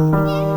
Yeah.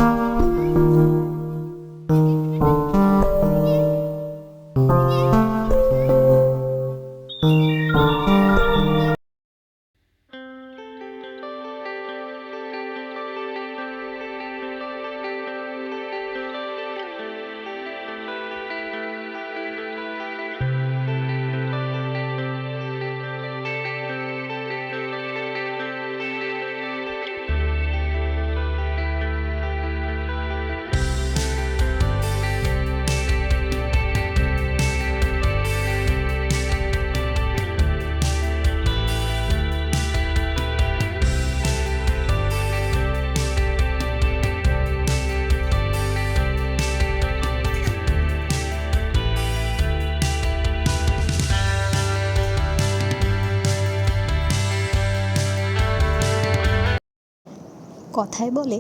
কথায় বলে,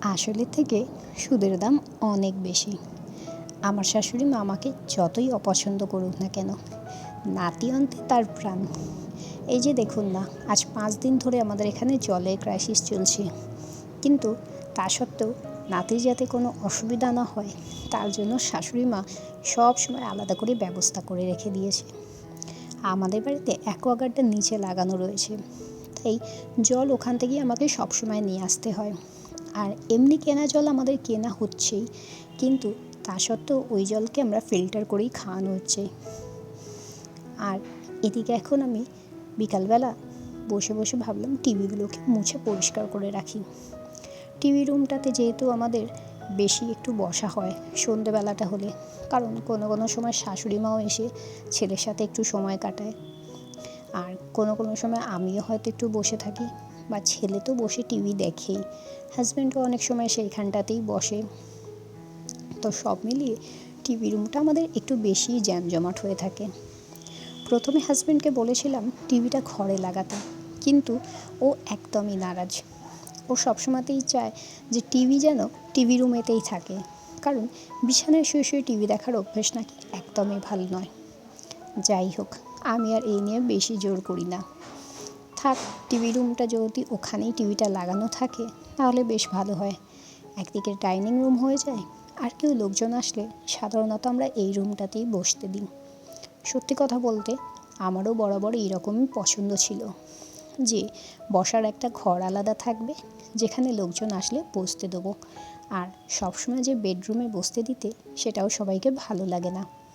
আসলে থেকে সুদের দাম অনেক বেশি। আমার শাশুড়ি মা আমাকে যতই অপছন্দ করুক না কেন, নাতি অন্তে তার প্রাণ। এই যে দেখুন না, আজ পাঁচ দিন ধরে আমাদের এখানে জলের ক্রাইসিস চলছে। কিন্তু তা সত্ত্বেও নাতির যাতে কোনো অসুবিধা না হয়, তার জন্য শাশুড়ি মা সব সময় আলাদা করে ব্যবস্থা করে রেখে দিয়েছে। আমাদের বাড়িতে অ্যাকোয়াগার্ডটা নিচে লাগানো রয়েছে। তাই জল ওখান থেকেই আমাকে সবসময় নিয়ে আসতে হয়। আর এমনি কেনা জল আমাদের কেনা হচ্ছেই। কিন্তু তা সত্ত্বেও ওই জলকে আমরা ফিল্টার করেই খাওয়ানো হচ্ছে। আর এদিকে এখন আমি বিকালবেলা বসে বসে ভাবলাম টিভিগুলোকে মুছে পরিষ্কার করে রাখি। টিভি রুমটাতে যেহেতু আমাদের বেশি একটু বসা হয় সন্ধেবেলাটা হলে। কারণ কোনো কোনো সময় শাশুড়ি মাও এসে ছেলের সাথে একটু সময় কাটায়। আর কোনো কোনো সময় আমিও হয়তো একটু বসে থাকি বা ছেলে তো বসে টিভি দেখেই। হাজব্যান্ডও অনেক সময় সেইখানটাতেই বসে। তো সব মিলিয়ে টিভি রুমটা আমাদের একটু বেশি জ্যামজমাট হয়ে থাকে। প্রথমে হাজব্যান্ডকে বলেছিলাম টিভিটা ঘরে লাগাতে, কিন্তু ও একদমই নারাজ। ও সবসময়তেই চায় যে টিভি যেন টিভি রুমেতেই থাকে, কারণ বিছানায় শুয়ে শুয়ে টিভি দেখার অভ্যেস নাকি একদমই ভালো নয়। যাই হোক আমি আর এই নিয়ে বেশি জোর করি না। থাক টিভি রুমটা যদি ওখানেই টিভিটা লাগানো থাকে, তাহলে বেশ ভালো হয়। একদিকে ডাইনিং রুম হয়ে যায়, আর কেউ লোকজন আসলে সাধারণত আমরা এই রুমটাতেই বসতে দিই। সত্যি কথা বলতে, আমারও বরাবর এইরকমই পছন্দ ছিল। যে, বসার একটা ঘর আলাদা থাকবে, যেখানে লোকজন আসলে বসতে দেবো। আর সবসময় যে বেডরুমে বসতে দিতে, সেটাও সবাইকে ভালো লাগে না।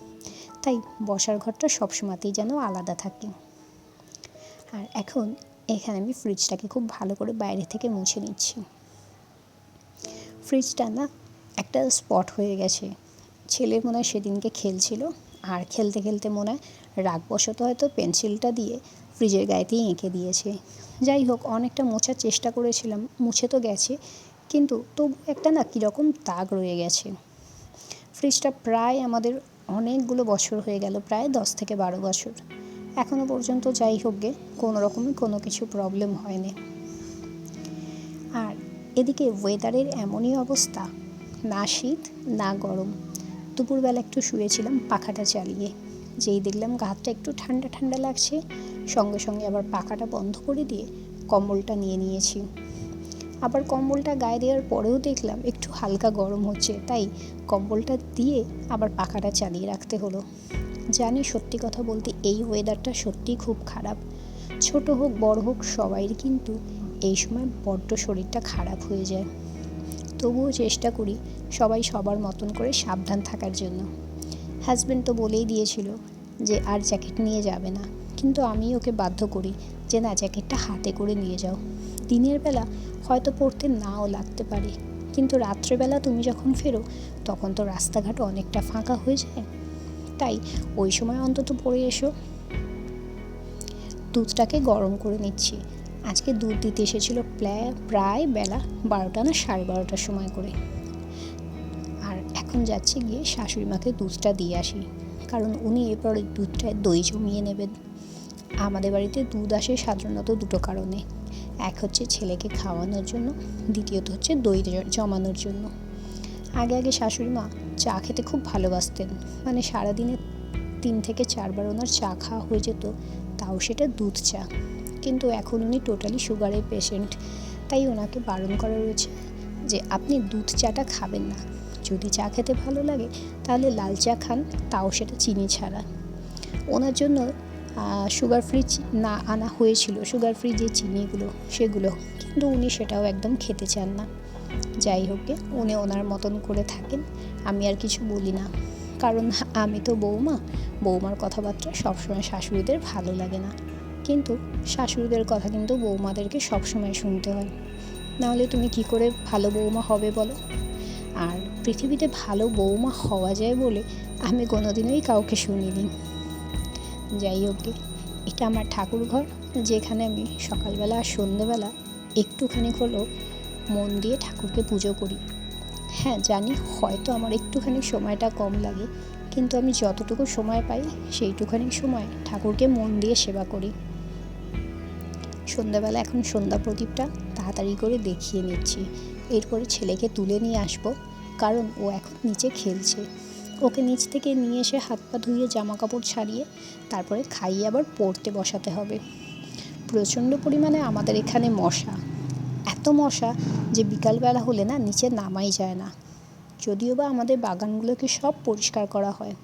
তাই বসার ঘরটা সবসময়তেই যেন আলাদা থাকে। আর এখন এখানে আমি ফ্রিজটাকে খুব ভালো করে বাইরে থেকে মুছে নিচ্ছি। ফ্রিজটা না একটা স্পট হয়ে গেছে। ছেলে মনে হয় সেদিনকে খেলছিল। আর খেলতে খেলতে মনে হয় রাগবশত হয়তো পেন্সিলটা দিয়ে ফ্রিজের গায়েতেই এঁকে দিয়েছে। যাই হোক, অনেকটা মোছার চেষ্টা করেছিলাম, মুছে তো গেছে। কিন্তু তবু একটা না কীরকম দাগ রয়ে গেছে। ফ্রিজটা প্রায় আমাদের অনেকগুলো বছর হয়ে গেল, প্রায় দশ থেকে বারো বছর। এখনও পর্যন্ত যাই হোক গে কোনো রকমই কোনো কিছু প্রবলেম হয়নি। আর এদিকে ওয়েদারের এমনই অবস্থা, না শীত, না গরম। দুপুরবেলা একটু শুয়েছিলাম পাখাটা চালিয়ে। যেই দেখলাম গাছটা একটু ঠান্ডা ঠান্ডা লাগছে, সঙ্গে সঙ্গে আবার পাখাটা বন্ধ করে দিয়ে কম্বলটা নিয়ে নিয়েছি। আবার কম্বলটা গায়ে দেওয়ার পরেও দেখলাম একটু হালকা গরম হচ্ছে, তাই কম্বলটা দিয়ে আবার পাখাটা চালিয়ে রাখতে হলো। জানি সত্যি কথা বলতে এই ওয়েদারটা সত্যিই খুব খারাপ। ছোট হোক, বড় হোক, সবাইয়ের কিন্তু এই সময় বড্ড শরীরটা খারাপ হয়ে যায়। তবুও চেষ্টা করি সবাই সবার মতন করে সাবধান থাকার জন্য। হাজব্যান্ড তো বলেই দিয়েছিল যে আর জ্যাকেট নিয়ে যাবে না। কিন্তু আমি ওকে বাধ্য করি যে না, জ্যাকেটটা হাতে করে নিয়ে যাও। দিনের বেলা হয়তো পড়তে নাও লাগতে পারে, কিন্তু রাত্রেবেলা তুমি যখন ফেরো, তখন তো রাস্তাঘাট অনেকটা ফাঁকা হয়ে যায়। তাই ওই সময় অন্তত পড়ে এসো। দুধটাকে গরম করে নিচ্ছি। আজকে দুধ দিতে এসেছিল প্রায় বেলা বারোটা না, সাড়ে বারোটার সময় করে। আর এখন যাচ্ছে গিয়ে শাশুড়ি মাকে দুধটা দিয়ে আসি, কারণ উনি এরপরে দুধটায় দই জমিয়ে নেবেন। আমাদের বাড়িতে দুধ আসে সাধারণত দুটো কারণে। এক হচ্ছে ছেলেকে খাওয়ানোর জন্য, দ্বিতীয়ত হচ্ছে দই জমানোর জন্য। আগে আগে শাশুড়ি মা চা খেতে খুব ভালোবাসতেন। মানে সারাদিনে তিন থেকে চারবার ওনার চা খাওয়া হয়ে যেত, তাও সেটা দুধ চা। কিন্তু এখন উনি টোটালি সুগারের পেশেন্ট তাই ওনাকে বারণ করা রয়েছে যে, আপনি দুধ চাটা খাবেন না। যদি চা খেতে ভালো লাগে, তাহলে লাল চা খান, তাও সেটা চিনি ছাড়া। ওনার জন্য সুগার ফ্রি না, আনা হয়েছিল। সুগার ফ্রি যে চিনিগুলো, সেগুলো। কিন্তু উনি সেটাও একদম খেতে চান না। যাই হোক উনি ওনার মতন করে থাকেন। আমি আর কিছু বলি না। কারণ আমি তো বৌমা। বৌমার কথাবার্তা সবসময় শাশুড়িদের ভালো লাগে না। কিন্তু শাশুড়িদের কথা কিন্তু বৌমাদেরকে সবসময় শুনতে হয়। নাহলে তুমি কি করে ভালো বৌমা হবে বলো? আর পৃথিবীতে ভালো বৌমা হওয়া যায় বলে আমি কোনোদিনই কাউকে শুনিনি। যাই হোক এটা আমার ঠাকুর ঘর যেখানে আমি সকালবেলা আর সন্ধেবেলা একটুখানি হলেও মন দিয়ে ঠাকুরকে পুজো করি। হ্যাঁ জানি হয়তো আমার একটুখানি সময়টা কম লাগে, কিন্তু আমি যতটুকু সময় পাই সেইটুখানি সময় ঠাকুরকে মন দিয়ে সেবা করি। সন্ধ্যাবেলা এখন সন্ধ্যা প্রদীপটা তাড়াতাড়ি করে দেখিয়ে নিচ্ছি। এরপরে ছেলেকে তুলে নিয়ে আসব, কারণ ও এখন নিচে খেলছে। ওকে নিচ থেকে নিয়ে এসে হাত পা ধুয়ে জামা কাপড় ছাড়িয়ে তারপরে খাইয়ে আবার পড়তে বসাতে হবে। প্রচণ্ড পরিমাণে আমাদের এখানে মশা। এত মশা যে বিকালবেলা হলে না নিচে নামাই যায় না। যদিও বা আমাদের বাগানগুলোকে সব পরিষ্কার করা হয়,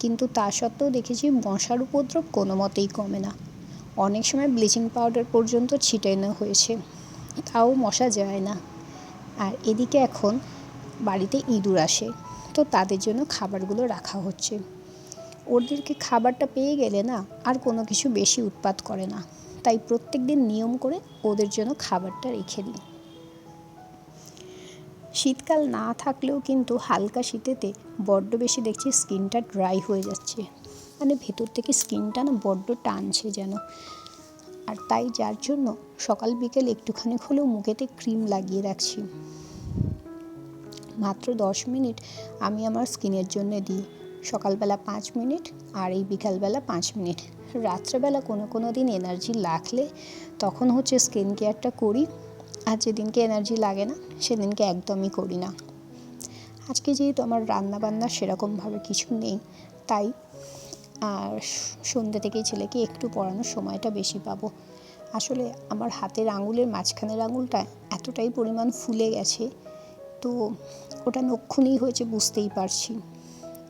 কিন্তু তা সত্ত্বেও দেখেছি মশার উপদ্রব কোনো মতেই কমে না। অনেক সময় ব্লিচিং পাউডার পর্যন্ত ছিটানো হয়েছে, তাও মশা যায় না। আর এদিকে এখন বাড়িতে ইঁদুর আসে। তো তাদের জন্য খাবারগুলো রাখা হচ্ছে। ওদেরকে খাবারটা পেয়ে গেলে না আর কোনো কিছু বেশি উৎপাত করে না। তাই প্রত্যেক দিন নিয়ম করে ওদের জন্য খাবারটা রেখে দিই। শীতকাল না থাকলেও কিন্তু হালকা শীতেতে বড্ড বেশি দেখছি স্কিনটা ড্রাই হয়ে যাচ্ছে। মানে ভেতর থেকে স্কিনটা না বড্ড টানছে যেন। আর তাই যার জন্য সকাল বিকেল একটুখানি হলেও মুখেতে ক্রিম লাগিয়ে রাখছি। মাত্র দশ মিনিট আমি আমার স্কিনের জন্য দিই। সকালবেলা পাঁচ মিনিট আর এই বিকালবেলা পাঁচ মিনিট। রাত্রেবেলা কোনো কোনো দিন এনার্জি লাগলে তখন হচ্ছে স্কিন কেয়ারটা করি। আর যেদিনকে এনার্জি লাগে না, সেদিনকে একদমই করি না। আজকে যেহেতু আমার রান্নাবান্না সেরকমভাবে কিছু নেই, তাই আর সন্ধ্যে থেকেই ছেলেকে একটু পড়ানোর সময়টা বেশি পাবো। আসলে আমার হাতের আঙুলের মাঝখানের আঙুলটা এতটাই পরিমাণ ফুলে গেছে তো ওটা নক্ষুনেই হয়েছে বুঝতেই পারছি।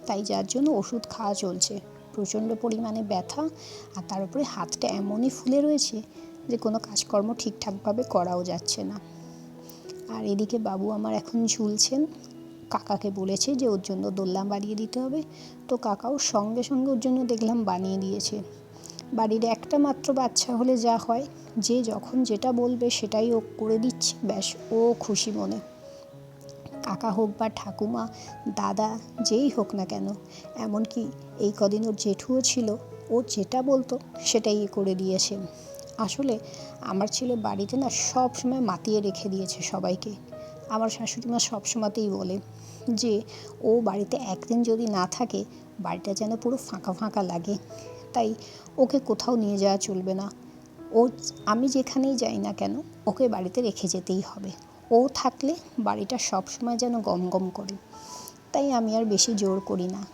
তাই যার জন্য ওষুধ খাওয়া চলছে। প্রচণ্ড পরিমাণে ব্যথা আর তার উপরে হাতটা এমনই ফুলে রয়েছে যে কোনো কাজকর্ম ঠিকঠাকভাবে করাও যাচ্ছে না। আর এদিকে বাবু আমার এখন ঝুলছেন। কাকাকে বলেছে যে ওর জন্য দোলনা বানিয়ে দিতে হবে। তো কাকাও সঙ্গে সঙ্গে ওর জন্য দেখলাম বানিয়ে দিয়েছে। বাড়ির একটা মাত্র বাচ্চা হলে যা হয়, যে যখন যেটা বলবে সেটাই ও করে দিচ্ছে। ব্যাস, ও খুশি মনে। কাকা হোক বা ঠাকুমা, দাদা, যেই হোক না কেন, এমনকি এই কদিন ওর জেঠুও ছিল, ও যেটা বলতো সেটাই করে দিয়েছে। আসলে আমার ছেলে বাড়িতে না সব সময় মাতিয়ে রেখে দিয়েছে সবাইকে। আমার শাশুড়ি মা সবসময়তেই বলে যে, ও বাড়িতে একদিন যদি না থাকে, বাড়িটা যেন পুরো ফাঁকা ফাঁকা লাগে। তাই ওকে কোথাও নিয়ে যাওয়া চলবে না। ও, আমি যেখানেই যাই না কেন, ওকে বাড়িতে রেখে যেতেই হবে। ও থাকলে বাড়িটা সবসময় যেন গম গম করে। তাই আমি আর বেশি জোর করি না।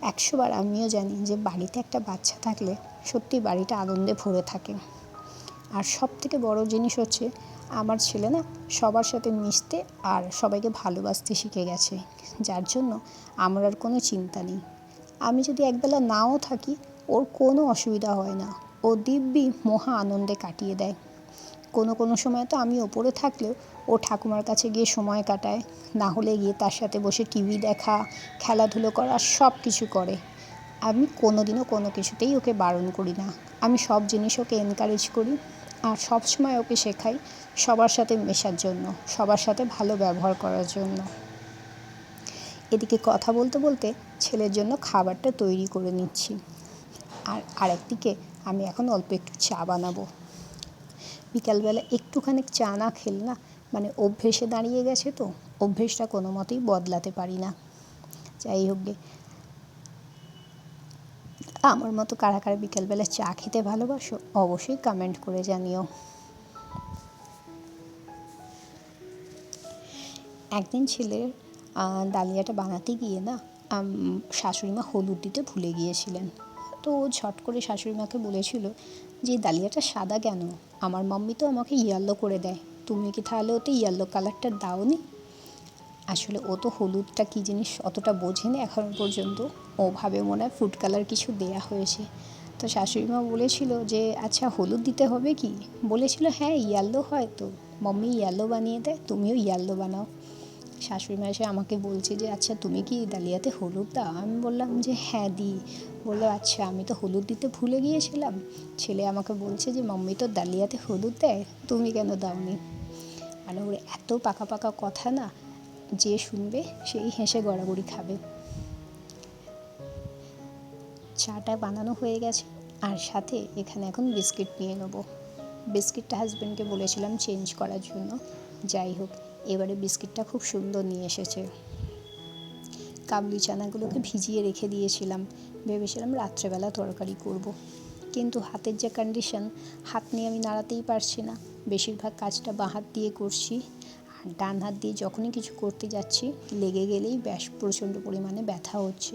একশোবার আমিও জানি যে বাড়িতে একটা বাচ্চা থাকলে সত্যি বাড়িটা আনন্দে ভরে থাকে। আর সব থেকে বড় জিনিস হচ্ছে, আমার ছেলে না সবার সাথে মিশতে আর সবাইকে ভালোবাসতে শিখে গেছে। যার জন্য আমার আর কোনো চিন্তা নেই। আমি যদি একবেলা নাও থাকি, ওর কোনো অসুবিধা হয় না। ও দিব্যি মহা আনন্দে কাটিয়ে দেয়। কোনো কোনো সময় তো আমি ওপরে থাকলেও ও ঠাকুমার কাছে গিয়ে সময় কাটায়। না হলে গিয়ে তার সাথে বসে টিভি দেখা, খেলাধুলো করা, সব কিছু করে। আমি কোনো দিনও কোনো কিছুতেই ওকে বারণ করি না। আমি সব জিনিস ওকে এনকারেজ করি আর সব সময় ওকে শেখাই সবার সাথে মেশার জন্য, সবার সাথে ভালো ব্যবহার করার জন্য। এদিকে কথা বলতে বলতে ছেলের জন্য খাবারটা তৈরি করে নিচ্ছি। আর আরেকদিকে আমি এখন অল্প একটু চা বানাবো। বিকালবেলা একটুখানি চা না খেলে না মানে অভ্যেসে দাঁড়িয়ে গেছে তো, অভ্যেসটা কোনো মতেই বদলাতে পারি না। যাই হোক গে। আমার মতো কারা কারা বিকালবেলা চা খেতে ভালোবাসো, অবশ্যই কমেন্ট করে জানিও। একদিন ছেলের ডালিয়াটা বানাতে গিয়ে না শাশুড়িমা হলুদ দিতে ভুলে গিয়েছিলেন। তো ও ঝট করে শাশুড়িমাকে বলেছিল যে, ডালিয়াটা সাদা কেন? আমার মাম্মি তো আমাকে ইয়েলো করে দেয়। তুমি কি তাহলে ওতে ইয়েলো কালারটা দাওনি? আসলে ও তো হলুদটা কী জিনিস অতটা বোঝেনি এখনও পর্যন্ত। ও ভাবে মনে হয় ফুড কালার কিছু দেয়া হয়েছে। তো শাশুড়ি মা বলেছিল যে আচ্ছা হলুদ দিতে হবে কি? বলেছিল হ্যাঁ ইয়েলো হয় তো। মম্মি ইয়েলো বানিয়ে দেয়, তুমিও ইয়েলো বানাও। শাশুড়ি মা এসে আমাকে বলছে যে আচ্ছা তুমি কি ডালিয়াতে হলুদ দাও? আমি বললাম যে হ্যাঁ দিই। বলল আচ্ছা আমি তো হলুদ দিতে ভুলে গিয়েছিলাম। ছেলে আমাকে বলছে যে, মাম্মি তো ডালিয়াতে হলুদ দেয়, তুমি কেন দাওনি? মানে ওর এত পাকা পাকা কথা না, যে শুনবে সেই হেসে গড়াগড়ি খাবে। চাটা বানানো হয়ে গেছে, আর সাথে এখানে এখন বিস্কিট নিয়ে নেব। বিস্কিটটা হাজব্যান্ডকে বলেছিলাম চেঞ্জ করার জন্য। যাই হোক, এবারে বিস্কিটটা খুব সুন্দর নিয়ে এসেছে। কাবলি চানাগুলোকে ভিজিয়ে রেখে দিয়েছিলাম। ভেবেছিলাম রাত্রেবেলা তরকারি করব। কিন্তু হাতের যে কন্ডিশন হাত নিয়ে আমি নাড়াতেই পারছি না। বেশিরভাগ কাজটা বাঁ হাত দিয়ে করছি। আর ডান হাত দিয়ে যখনই কিছু করতে যাচ্ছি, লেগে গেলেই ব্যাস প্রচণ্ড পরিমাণে ব্যথা হচ্ছে।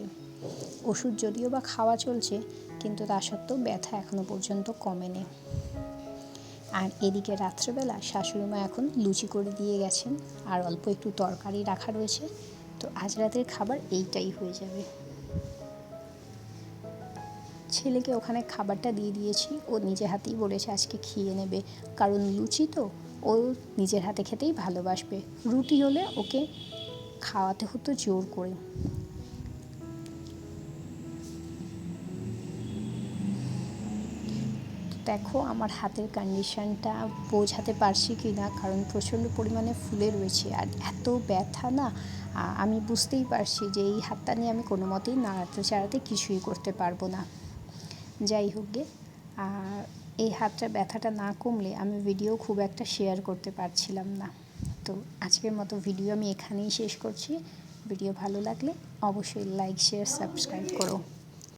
ওষুধ যদিও বা খাওয়া চলছে, কিন্তু তা সত্ত্বেও ব্যথা এখনও পর্যন্ত কমেনি। আর এদিকে রাত্রেবেলা শাশুড়ি মা এখন লুচি করে দিয়ে গেছেন, আর অল্প একটু তরকারি রাখা রয়েছে। তো আজ রাতের খাবার এইটাই হয়ে যাবে। ছেলেকে ওখানে খাবারটা দিয়ে দিয়েছি। ও নিজে হাতেই বলেছে আজকে খেয়ে নেবে। কারণ লুচি তো ও নিজের হাতে খেতেই ভালোবাসবে। রুটি হলে ওকে খাওয়াতে হতো জোর করে। দেখো আমার হাতের কন্ডিশনটা বোঝাতে পারছি কি না কারণ প্রচণ্ড পরিমাণে ফুলে রয়েছে। আর এত ব্যথা না আমি বুঝতেই পারছি যে এই হাতটা নিয়ে আমি কোনো মতেই নাড়াতে চাড়াতে কিছুই করতে পারব না। যাই হোক গে। আর এই হাতটা ব্যথাটা না কমলে আমি ভিডিও খুব একটা শেয়ার করতে পারছিলাম না। তো আজকের মতো ভিডিও আমি এখানেই শেষ করছি। ভিডিও ভালো লাগলে অবশ্যই লাইক শেয়ার সাবস্ক্রাইব করো।